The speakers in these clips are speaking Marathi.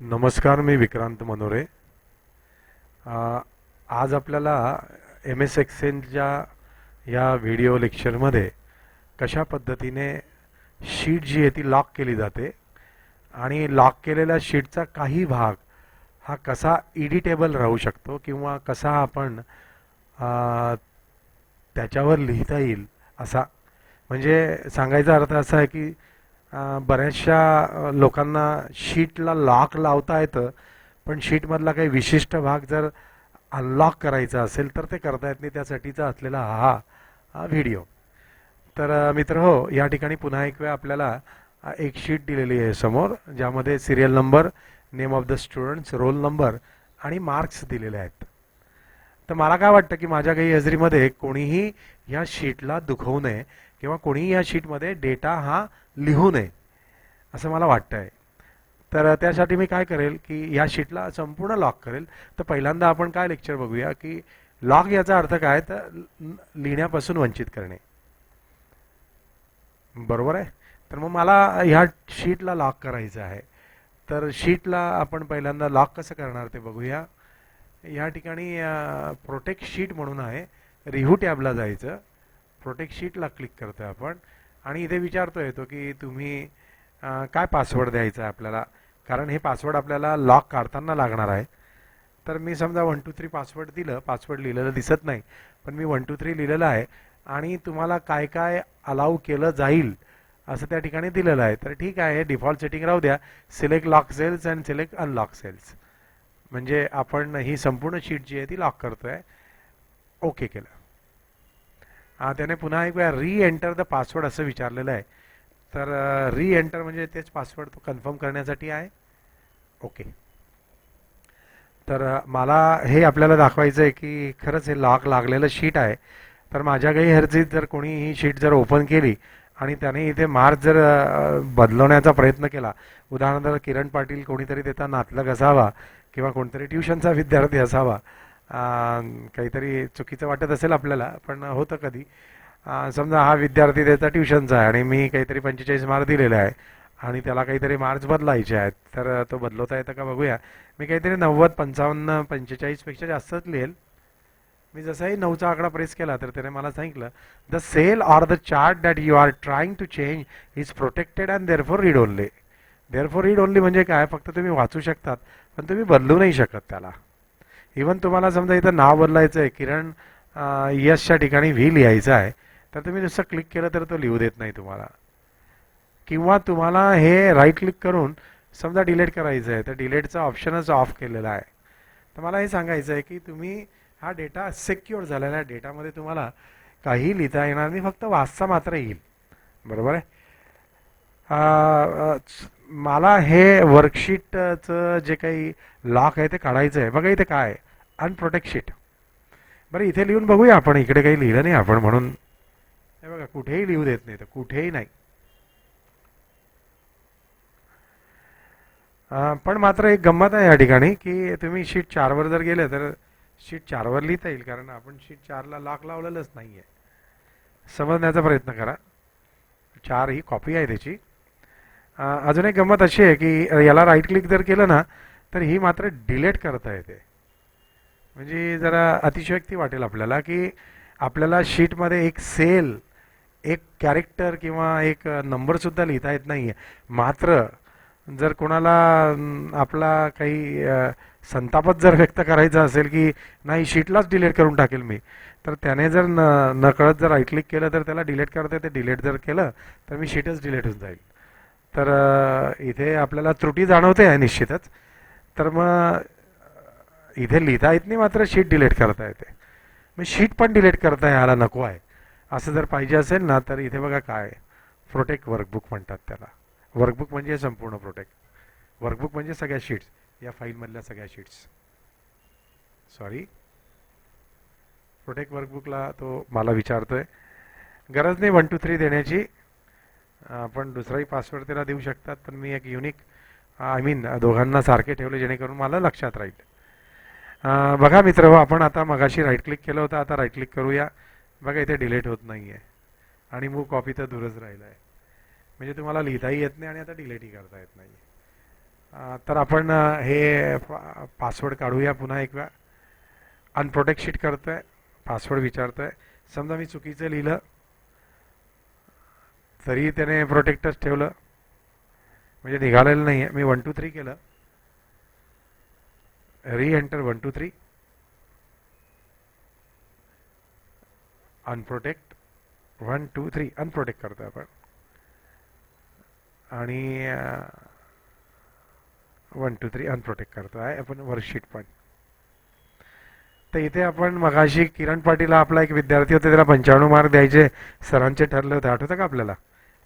नमस्कार मी विक्रांत मनोरे. आज आपल्याला एम एस एक्सेलच्या या व्हिडिओ लेक्चरमध्ये कशा पद्धतीने शीट जी आहे ती लॉक केली जाते आणि लॉक केलेल्या शीटचा काही भाग हा कसा एडिटेबल राहू शकतो किंवा कसा आपण त्याच्यावर लिहिता येईल असा. म्हणजे सांगायचा अर्थ असा आहे की बऱ्याचशा लोकांना शीटला लॉक लावता येतं पण शीटमधला काही विशिष्ट भाग जर अनलॉक करायचा असेल तर ते करता येत नाही. त्यासाठीचा असलेला हा हा व्हिडिओ तर मित्र हो या ठिकाणी पुन्हा एक वेळ आपल्याला एक शीट दिलेली आहे समोर ज्यामध्ये serial number name of the students roll number आणि मार्क्स दिलेले आहेत. तर मला काय वाटतं की माझ्या काही हजेरीमध्ये कोणीही ह्या शीटला दुखवू नये. किंवा कोणीही या शीटमध्ये डेटा हा लिहू नये असं मला वाटतं आहे तर त्यासाठी मी काय करेल की या शीटला संपूर्ण लॉक करेल. तर पहिल्यांदा आपण काय लेक्चर बघूया की लॉक याचा अर्थ काय? तर लिहिण्यापासून वंचित करणे. बरोबर आहे? तर मग मला ह्या शीटला लॉक करायचं आहे. तर शीटला आपण पहिल्यांदा लॉक कसं करणार ते बघूया. या ठिकाणी प्रोटेक्ट शीट म्हणून आहे. रिव्ह्यू टॅबला जायचं. प्रोटेक्ट शीटला क्लिक करतो आहे आपण. आणि इथे विचारतो येतो की तुम्ही काय पासवर्ड द्यायचा आहे आपल्याला? कारण हे पासवर्ड आपल्याला लॉक काढताना लागणार आहे. तर मी समजा वन टू थ्री पासवर्ड दिलं पासवर्ड लिहिलेलं दिसत नाही. पण मी वन टू थ्री लिहिलेलं आहे आणि तुम्हाला काय काय अलाऊ केलं जाईल असं त्या ठिकाणी दिलेलं आहे. तर ठीक आहे डिफॉल्ट सेटिंग राहू द्या. Select lock cells and select unlock cells म्हणजे आपण ही संपूर्ण शीट जी आहे ती लॉक करतो आहे ओके केलं. त्याने पुन्हा एक वेळा री एंटर द पासवर्ड असं विचारलेलं आहे. तर री एंटर म्हणजे तेच पासवर्ड तो कन्फर्म करण्यासाठी आहे. ओके तर मला हे आपल्याला दाखवायचं आहे की खरंच हे लॉक लागलेलं शीट आहे. तर माझ्या काही हरजीत जर कोणी ही शीट जर ओपन केली आणि त्याने इथे मार्क जर बदलवण्याचा प्रयत्न केला. उदाहरणार्थ किरण पाटील कोणीतरी त्याचा नातलग असावा किंवा कोणतरी ट्युशनचा विद्यार्थी असावा. काहीतरी चुकीचं वाटत असेल आपल्याला पण होतं कधी. समजा हा विद्यार्थी त्याचा ट्युशनचा आहे आणि मी काहीतरी पंचेचाळीस मार्क दिलेले आहे आणि त्याला काहीतरी मार्क्स बदलायचे आहेत तर तो बदलवता येतं का बघूया. मी काहीतरी नव्वद पंचावन्न पंचेचाळीसपेक्षा जास्तच लिहेल. मी जसाही नऊचा आकडा प्रेस केला तर त्याने मला सांगितलं the cell or the chart that you are trying to change is protected and therefore read only therefore read only म्हणजे काय? फक्त तुम्ही वाचू शकतात पण तुम्ही बदलू नाही शकत त्याला. इवन तुम्हाला समजा इथं नाव बदलायचं आहे किरण यशच्या ठिकाणी व्ही लिहायचं आहे तर तुम्ही नुसतं क्लिक केलं तर तो लिहू देत नाही तुम्हाला. किंवा तुम्हाला हे राईट क्लिक करून समजा डिलीट करायचं आहे तर डिलेटचं ऑप्शनच ऑफ केलेला आहे. तर मला हे सांगायचं आहे की तुम्ही हा डेटा सिक्युअर झालेला आहे. डेटामध्ये तुम्हाला काही लिहिता येणार नाही फक्त वाचता मात्र येईल. बरोबर आहे? मला हे वर्कशीटचं जे काही लॉक आहे ते काढायचं आहे. बघा इथे काय आहे. अनप्रोटेक्ट शीट बरं इथे लिहून बघूया आपण. इकडे काही लिहिलं नाही आपण म्हणून. हे बघा कुठेही लिहू देत नाही तर कुठेही नाही. पण मात्र एक गंमत आहे या ठिकाणी की तुम्ही शीट चारवर जर गेले तर शीट चारवर लिहिता येईल कारण आपण शीट चारला लॉक लावलेलंच नाही आहे समजण्याचा प्रयत्न करा. चार ही कॉपी आहे त्याची. अजून एक गंमत अशी आहे की याला राईट क्लिक जर केलं ना तर ही मात्र डिलेट करता येते. म्हणजे जरा अतिशयोक्ती वाटेल आपल्याला की आपल्याला शीटमध्ये एक सेल एक कॅरेक्टर किंवा एक नंबरसुद्धा लिहिता येत नाही आहे मात्र जर कोणाला आपला काही संतापच जर व्यक्त करायचा असेल की नाही शीटलाच डिलीट करून टाकेल मी तर त्याने जर न नकळत जर राईट क्लिक केलं तर त्याला डिलीट करता येते. डिलीट जर केलं तर मी शीटच डिलीट होऊन जाईल. तर इथे आपल्याला त्रुटी जाणवते आहे निश्चितच. तर मग इथे लिहिता येत नाही मात्र शीट डिलीट करता येते. मग शीट पण डिलीट करता यायला नको आहे. असं जर पाहिजे असेल ना तर इथे बघा काय प्रोटेक्ट वर्कबुक म्हणतात त्याला. वर्कबुक म्हणजे संपूर्ण प्रोटेक्ट वर्कबुक म्हणजे सगळ्या शीट्स या फाईलमधल्या सगळ्या शीट्स सॉरी प्रोटेक्ट वर्कबुकला तो मला विचारतोय. गरज नाही वन टू थ्री देण्याची. आपण दुसराही पासवर्ड त्याला देऊ शकतात पण मी एक युनिक आय मीन दोघांना सारखे ठेवले जेणेकरून मला लक्षात राहील. बघा मित्र हो आपण आता मगाशी राईट क्लिक केलं होतं आता राईट क्लिक करूया. बघा इथे डिलीट होत नाही आहे आणि मूळ कॉपी तर दूरच राहिला आहे म्हणजे तुम्हाला लिहिताही येत नाही आणि आता डिलीटही करता येत नाही तर आपण हे पासवर्ड काढूया पुन्हा एक वेळा अनप्रोटेक्ट शीट आहे पासवर्ड विचारतो आहे समजा मी चुकीचं लिहिलं तरी त्याने प्रोटेक्टच ठेवलं. म्हणजे निघालेलं नाही आहे मी वन टू थ्री केलं. Re enter one two three unprotect one two three unprotect करतोय आपण. आणि वन टू थ्री अनप्रोटेक्ट करतो. आहे आपण वर्कशीट पण. तर इथे आपण मगाशी किरण पाटीलला आपला एक विद्यार्थी होते त्याला पंच्याण्णव मार्क द्यायचे. सरांचे ठरले होते. आठवतं का आपल्याला?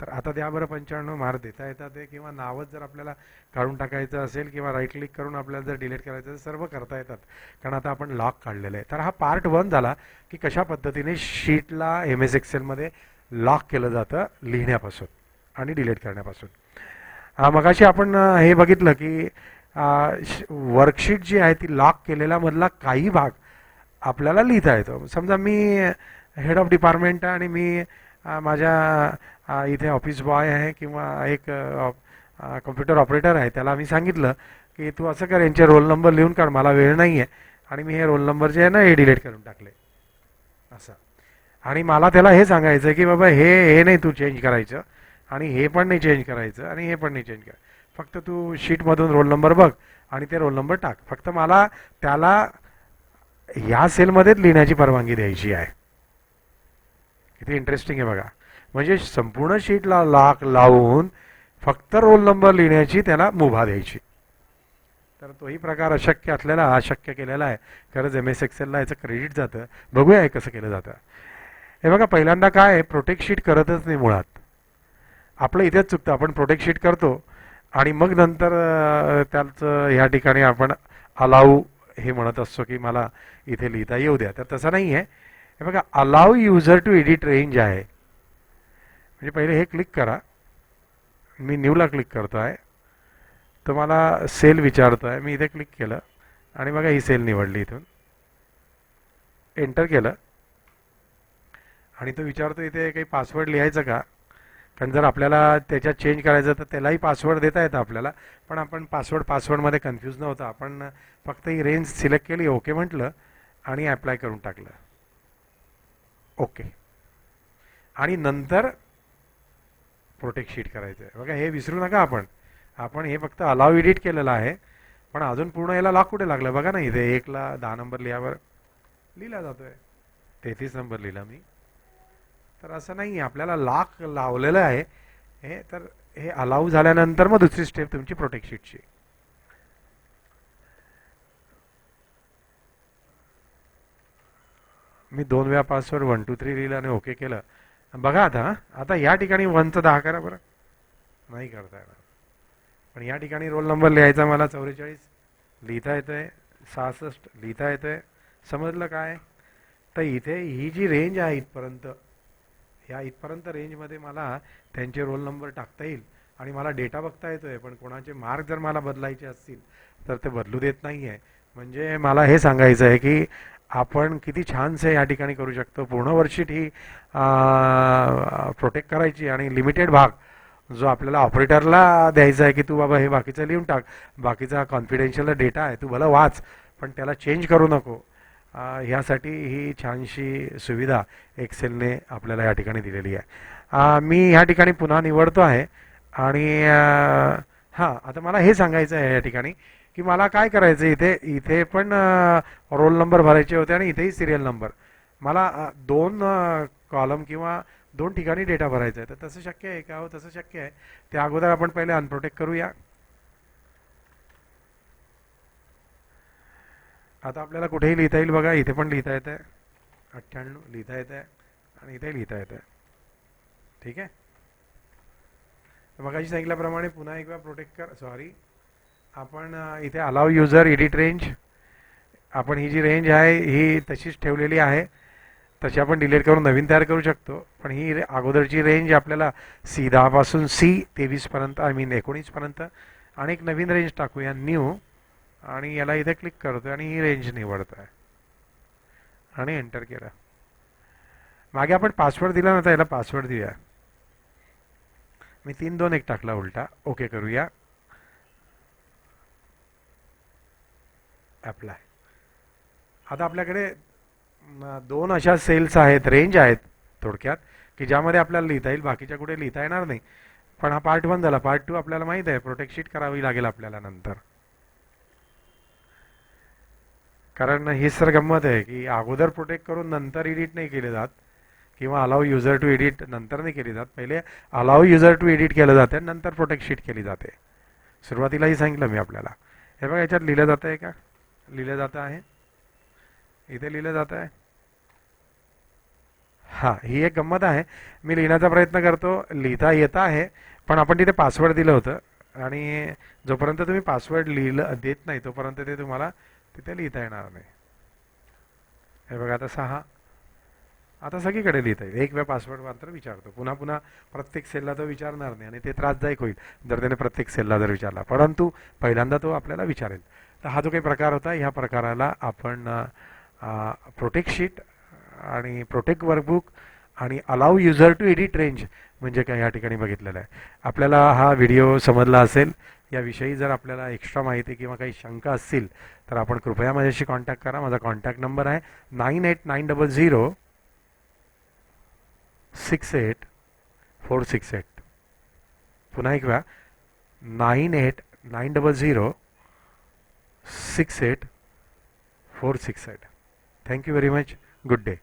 तर आता द्या बरं पंच्याण्णव मार्क देता येतात ते किंवा नावच जर आपल्याला काढून टाकायचं असेल किंवा राईट क्लिक करून आपल्याला जर डिलीट करायचं असेल सर्व करता येतात. कारण आता आपण लॉक काढलेलं आहे. तर हा पार्ट वन झाला की कशा पद्धतीने शीटला एम एस एक्सेलमध्ये लॉक केलं जातं लिहिण्यापासून आणि डिलीट करण्यापासून. मगाशी आपण हे बघितलं की वर्कशीट जी आहे ती लॉक केलेला मधला काही भाग आपल्याला लिहिता येतो. समजा मी हेड ऑफ डिपार्टमेंट आणि मी माझ्या इथे ऑफिस बॉय आहे किंवा एक कम्प्युटर ऑपरेटर आहे त्याला मी सांगितलं की तू असं कर यांचे रोल नंबर लिहून काढ मला वेळ नाही आहे आणि मी हे रोल नंबर जे आहे ना हे डिलीट करून टाकले. असं. आणि मला त्याला हे सांगायचं की बाबा हे हे नाही तू चेंज करायचं. आणि हे पण नाही चेंज करायचं. आणि हे पण नाही चेंज करायचं फक्त तू शीटमधून रोल नंबर बघ आणि ते रोल नंबर टाक. फक्त मला त्याला ह्या सेलमध्येच लिहिण्याची परवानगी द्यायची आहे. किती इंटरेस्टिंग आहे बघा. म्हणजे संपूर्ण शीटला लाख लावून फक्त रोल नंबर लिहिण्याची त्याला मुभा द्यायची. तर तोही प्रकार अशक्य असलेला हा शक्य केलेला आहे. खरंच एम एस एक्सेलला याचं क्रेडिट जातं. बघूया हे कसं केलं जातं. हे बघा पहिल्यांदा काय आहे? प्रोटेक्ट शीट करतच नाही मुळात. आपलं इथेच चुकतं. आपण प्रोटेक्ट शीट करतो आणि मग नंतर त्याचं ह्या ठिकाणी आपण अलाऊ हे म्हणत असतो की मला इथे लिहिता येऊ द्या. तर तसं नाही आहे हे बघा allow user to edit range आहे. म्हणजे पहिले हे क्लिक करा. मी न्यूला क्लिक करतो आहे तर मला सेल विचारतो आहे मी इथे क्लिक केलं. आणि बघा ही सेल निवडली इथून. एंटर केलं. आणि तो विचारतो इथे काही पासवर्ड लिहायचं का? कारण जर आपल्याला त्याच्यात चेंज करायचं तर त्यालाही पासवर्ड देता येतं आपल्याला. पण आपण पासवर्ड पासवर्डमध्ये कन्फ्यूज नव्हतं. आपण फक्त ही रेंज सिलेक्ट केली ओके म्हटलं आणि ॲप्लाय करून टाकलं. ओके आणि नंतर प्रोटेक्ट शीट करायचं आहे बघा हे विसरू नका आपण. आपण हे फक्त अलाव एडिट केलेलं आहे. पण अजून पूर्ण याला लॉक कुठे लागलं? बघा ना इथे एकला दहा नंबर लिहावर लिहिला जातोय. तेहतीस नंबर लिहिला मी. तर असं नाही आपल्याला लाख लावलेलं आहे. हे तर हे अलाव झाल्यानंतर मग दुसरी स्टेप तुमची प्रोटेक्ट शीटची मी दोन वेळा पासवर्ड वन टू थ्री लिहिलं आणि ओके केलं. बघा आता आता या ठिकाणी वनचं दहा करा बरं. नाही करता येणार. पण या ठिकाणी रोल नंबर लिहायचा मला चौवेचाळीस. लिहिता येतोय. सहासष्ट. लिहिता येतोय. समजलं काय? तर इथे ही जी रेंज आहे इथपर्यंत ह्या इथपर्यंत रेंजमध्ये मला त्यांचे रोल नंबर टाकता येईल आणि मला डेटा बघता येतोय. पण कोणाचे मार्क जर मला बदलायचे असतील तर ते बदलू देत नाही आहे म्हणजे मला हे सांगायचं आहे की आपण किती छानसे या ठिकाणी करू शकतो. पूर्ण वर्षीट ही प्रोटेक्ट करायची आणि लिमिटेड भाग जो आपल्याला ऑपरेटरला द्यायचा आहे की तू बाबा हे बाकीचं लिहून टाक. बाकीचा कॉन्फिडेन्शियल डेटा आहे तू भला वाच पण त्याला चेंज करू नको. ह्यासाठी ही छानशी सुविधा एक्सेलने आपल्याला या ठिकाणी दिलेली आहे. मी ह्या ठिकाणी पुन्हा निवडतो आहे आणि हां आता मला हे सांगायचं आहे या ठिकाणी. की मला काय करायचं इथे इथे पण रोल नंबर भरायचे होते आणि इथेही सिरियल नंबर मला दोन कॉलम किंवा दोन ठिकाणी डेटा भरायचा आहे. तर तसं शक्य आहे का? हो तसं शक्य आहे. त्या अगोदर आपण पहिले अनप्रोटेक्ट करूया. आता आपल्याला कुठेही लिहिता येईल बघा. इथे पण लिहिता येतं आहे अठ्ठ्याण्णव लिहिता येतं आहे आणि इथे लिहिता येतं आहे ठीक आहे? मगाशी सांगितल्याप्रमाणे पुन्हा एक वेळा प्रोटेक्ट कर. सॉरी आपण इथे अलाव युजर एडिट रेंज आपण ही जी रेंज आहे ही तशीच ठेवलेली आहे. तशी आपण डिलीट करून नवीन तयार करू शकतो. पण ही अगोदरची रेंज आपल्याला सी दहापासून सी तेवीसपर्यंत आय मीन एकोणीसपर्यंत आणि एक नवीन रेंज टाकूया न्यू आणि याला इथे क्लिक करतो आणि ही रेंज निवडतो आहे आणि एंटर केलं. मागे आपण पासवर्ड दिला नव्हता याला पासवर्ड देऊया. मी तीन दोन एक टाकला उलटा. ओके करूया. ॲप्लाय आता आपल्याकडे दोन अशा सेल्स आहेत रेंज आहेत थोडक्यात की ज्यामध्ये आपल्याला लिहिता येईल बाकीच्या कुठे लिहिता येणार नाही. पण हा पार्ट वन झाला. पार्ट टू आपल्याला माहीत आहे प्रोटेक्ट शीट करावी लागेल आपल्याला नंतर. कारण ही सर गंमत आहे की अगोदर प्रोटेक्ट करून नंतर एडिट नाही केले जात किंवा अलाव युजर टू एडिट नंतर नाही केली जात. पहिले अलाव युजर टू एडिट केलं जाते नंतर प्रोटेक्ट शीट केली जाते. सुरुवातीलाही सांगितलं मी आपल्याला. हे बघा याच्यात लिहिलं जातं आहे का? लिहिलं जातं आहे. इथे लिहिलं जातं आहे. हां ही एक गंमत आहे. मी लिहिण्याचा प्रयत्न करतो. लिहिता येत आहे पण आपण तिथे पासवर्ड दिलं होतं. आणि जोपर्यंत तुम्ही पासवर्ड लिहिलं देत नाही तोपर्यंत ते तुम्हाला तिथे लिहिता येणार नाही. हे बघा आता सहा. आता सगळीकडे लिहिता येईल. एक वेळ पासवर्ड मात्र विचारतो. पुन्हा पुन्हा प्रत्येक सेलला तो विचारणार नाही आणि ते त्रासदायक होईल जर त्याने प्रत्येक सेलला जर विचारला. परंतु पहिल्यांदा तो आपल्याला विचारेल. तर हा जो काही प्रकार होता ह्या प्रकाराला आपण प्रोटेक्ट शीट आणि प्रोटेक्ट वर्कबुक आणि allow user to edit range म्हणजे काय या ठिकाणी बघितलेलं आहे. आपल्याला हा व्हिडिओ समजला असेल. याविषयी जर आपल्याला एक्स्ट्रा माहिती किंवा काही शंका असतील तर आपण कृपया माझ्याशी कॉन्टॅक्ट करा. माझा कॉन्टॅक्ट नंबर आहे nine eight nine double zero six eight four six eight पुन्हा एक वेळा nine eight nine double zero six eight four six eight thank you very much good day